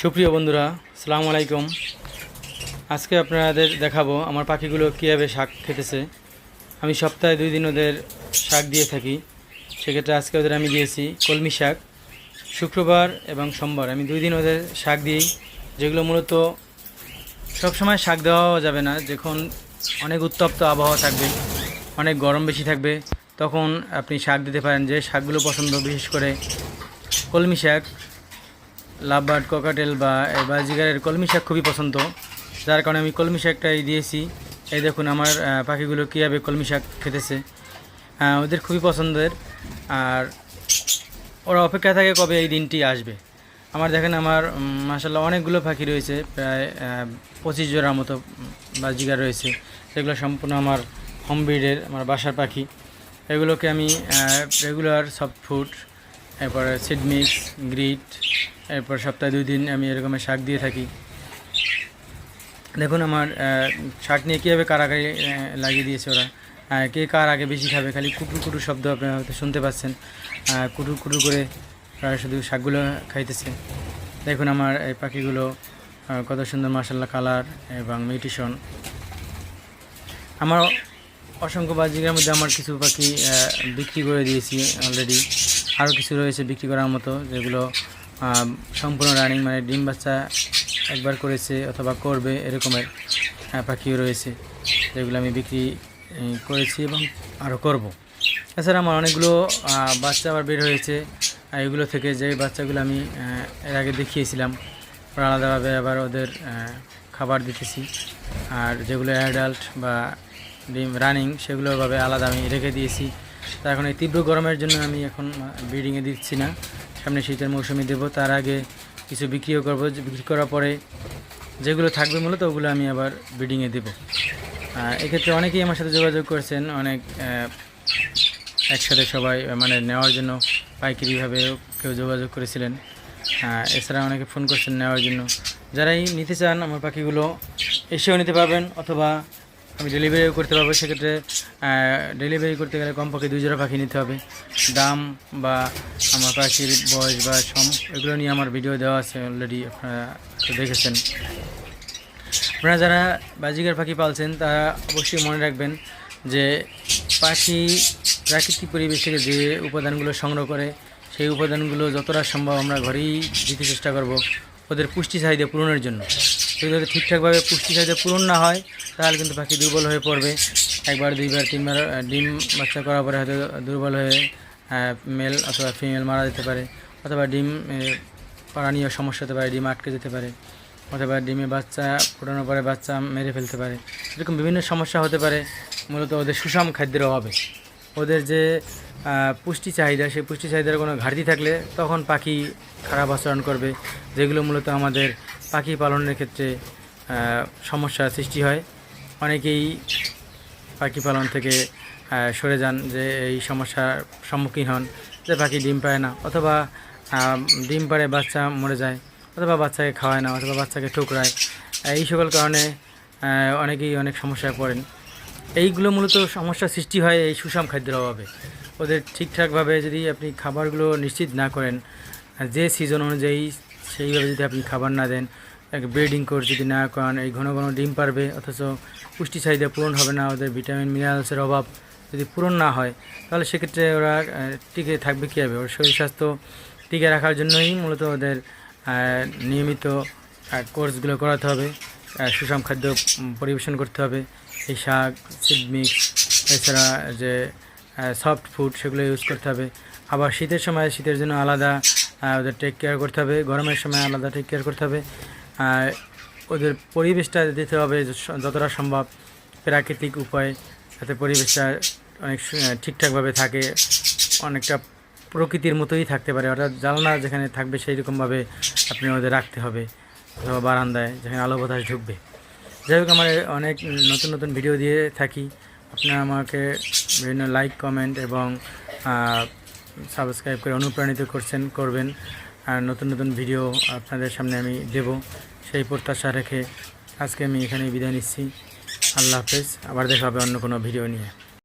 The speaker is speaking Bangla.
সুপ্রিয় বন্ধুরা, সালাম আলাইকুম। আজকে আপনাদের দেখাবো আমার পাখিগুলো কীভাবে শাক খেতেছে। আমি সপ্তাহে দুই দিন ওদের শাক দিয়ে থাকি। সেক্ষেত্রে আজকে ওদের আমি দিয়েছি কলমি শাক। শুক্রবার এবং সোমবার আমি দুই দিন ওদের শাক দিই, যেগুলো মূলত সবসময় শাক দেওয়াও যাবে না। যখন অনেক উত্তপ্ত আবহাওয়া থাকবে, অনেক গরম বেশি থাকবে, তখন আপনি শাক দিতে পারেন। যে শাকগুলো পছন্দ, বিশেষ করে কলমি শাক লাভবার্ড ককাটেল বা বাজিগারের কলমি শাক খুবই পছন্দ। যার কারণে আমি কলমি শাকটাই দিয়েছি। এই দেখুন আমার পাখিগুলো কীভাবে কলমি শাক খেতেছে। ওদের খুবই পছন্দের। আর ওরা অপেক্ষা থাকে কবে এই দিনটি আসবে। আমার দেখেন আমার মাসাল্লাহ অনেকগুলো পাখি রয়েছে। প্রায় পঁচিশ জোড়ার মতো বাজিগার রয়েছে। সেগুলো সম্পূর্ণ আমার হোম ব্রিডের আমার বাসার পাখি। এগুলোকে আমি রেগুলার সফট ফুড এরপরে সিড মিক্স গ্রিট এরপর সপ্তাহে দুই দিন আমি এরকমের শাক দিয়ে থাকি। দেখুন আমার শাক নিয়ে কীভাবে কারাকারি লাগিয়ে দিয়েছে ওরা। কে কার আগে বেশি খাবে? খালি কুটুর কুটুর শব্দ আপনারা হয়তো শুনতে পাচ্ছেন। কুটুর কুটুর করে ওরা শুধু শাকগুলো খাইতেছে। দেখুন আমার এই পাখিগুলো কত সুন্দর মার্শাল্লাহ কালার এবং মিউটিশন আমার অসংখ্য বাজিকার মধ্যে আমার কিছু পাখি বিক্রি করে দিয়েছি অলরেডি আরও কিছু রয়েছে বিক্রি করার মতো, যেগুলো সম্পূর্ণ রানিং মানে ডিম বাচ্চা একবার করেছে অথবা করবে এরকমের পাখিও রয়েছে, যেগুলো আমি বিক্রি করেছি এবং আরও করব। এছাড়া আমার অনেকগুলো বাচ্চা আবার বের হয়েছে এগুলো থেকে যে বাচ্চাগুলো আমি এর আগে দেখিয়েছিলাম আলাদাভাবে আবার ওদের খাবার দিতেছি, আর যেগুলো অ্যাডাল্ট বা ডিম রানিং সেগুলোভাবে আলাদা আমি রেখে দিয়েছি। তা এখন এই তীব্র গরমের জন্য আমি এখন ব্রিডিংয়ে দিচ্ছি না। সামনে শীতের মৌসুমে দেবো, তার আগে কিছু বিক্রিও করব। বিক্রি করার পরে যেগুলো থাকবে মূলত ওগুলো আমি আবার ব্রিডিংয়ে দেবো। এক্ষেত্রে অনেকেই আমার সাথে যোগাযোগ করেছেন, অনেক একসাথে সবাই মানে নেওয়ার জন্য, পাইকারিভাবে কেউ যোগাযোগ করেছিলেন। এছাড়া অনেকে ফোন করছেন নেওয়ার জন্য। যারাই নিতে চান, আমার পাখিগুলো এসেও নিতে পারবেন, অথবা আমি ডেলিভারিও করতে পারব, সেক্ষেত্রে ডেলিভারি করতে গেলে কমপক্ষে দুই জোড়া পাখি নিতে হবে। দাম বা আমার পাখির বয়স বা সম, এগুলো নিয়ে আমার ভিডিও দেওয়া আছে অলরেডি আপনারা দেখেছেন। আপনারা যারা বাজিকার পাখি পালছেন, তারা অবশ্যই মনে রাখবেন যে পাখি প্রাকৃতিক পরিবেশ থেকে যে উপাদানগুলো সংগ্রহ করে, সেই উপাদানগুলো যতটা সম্ভব আমরা ঘরেই দিতে চেষ্টা করব, ওদের পুষ্টি চাহিদা পূরণের জন্য। যদি ঠিকঠাকভাবে পুষ্টি চাহিদা পূরণ না হয়, তাহলে কিন্তু পাখি দুর্বল হয়ে পড়বে। একবার, দুইবার, তিনবার ডিম বাচ্চা করার পরে হয়তো দুর্বল হয়ে মেল অথবা ফিমেল মারা যেতে পারে। অথবা ডিম পাড়ানীয় সমস্যা হতে পারে, ডিম আটকে যেতে পারে। অথবা ডিমে বাচ্চা ফোটানোর পরে বাচ্চা মেরে ফেলতে পারে। এরকম বিভিন্ন সমস্যা হতে পারে। মূলত ওদের সুষম খাদ্যের অভাবে। ওদের যে পুষ্টি চাহিদা সেই পুষ্টি চাহিদার কোনো ঘাটতি থাকলে তখন পাখি খারাপ আচরণ করবে যেগুলো মূলত আমাদের পাখি পালনের ক্ষেত্রে আহ, সমস্যার সৃষ্টি হয়। অনেকেই পাখি পালন থেকে সরে যান যে এই সমস্যার সম্মুখীন হন যে পাখি ডিম পায় না অথবা ডিম পাড়ে বাচ্চা মরে যায় অথবা বাচ্চাকে খাওয়ায় না অথবা বাচ্চাকে ঠুকরায়। এই সকল কারণে অনেকেই অনেক সমস্যায় পড়েন। এইগুলো মূলত সমস্যার সৃষ্টি হয় এই সুষম খাদ্যের অভাবে। ওদের ঠিকঠাকভাবে যদি আপনি খাবারগুলো নিশ্চিত না করেন যে সিজন অনুযায়ী সেইভাবে যদি আপনি খাবার না দেন এক ব্রিডিং কোর্স যদি না করান, এই ঘন ঘন ডিম পারবে, অথচ পুষ্টি চাহিদা পূরণ হবে না, ওদের ভিটামিন মিনারেলসের অভাব যদি পূরণ না হয়, তাহলে সেক্ষেত্রে ওরা টিকে থাকবে কীভাবে? ওর শরীর স্বাস্থ্য টিকে রাখার জন্যই মূলত ওদের নিয়মিত কোর্সগুলো করাতে হবে সুষম খাদ্য পরিবেশন করতে হবে, এই শাক সিড মিক্স এছাড়া যে সফট ফুড সেগুলো ইউজ করতে হবে। আবার শীতের সময়, শীতের জন্য আলাদা ওদের টেক কেয়ার করতে হবে। গরমের সময় আলাদা টেক কেয়ার করতে হবে। আর ওদের পরিবেশটা দিতে হবে যতটা সম্ভব প্রাকৃতিক উপায়ে, যাতে পরিবেশটা অনেক ঠিকঠাকভাবে থাকে। অনেকটা প্রকৃতির মতোই থাকতে পারে। অর্থাৎ জানলা যেখানে থাকবে সেই রকমভাবে আপনি ওদের রাখতে হবে। অথবা বারান্দায় যেখানে আলো বাতাস ঢুকবে। যাই হোক, আমার অনেক নতুন নতুন ভিডিও দিয়ে থাকি। আপনারা আমাকে বিভিন্ন লাইক কমেন্ট এবং সাবস্ক্রাইব করে অনুপ্রাণিত করছেন, করবেন। আর নতুন নতুন ভিডিও আপনাদের সামনে আমি দেব। সেই প্রত্যাশা রেখে আজকে আমি এখানে বিদায় নিচ্ছি। আল্লাহ হাফেজ। আবার দেখা হবে অন্য কোনো ভিডিও নিয়ে।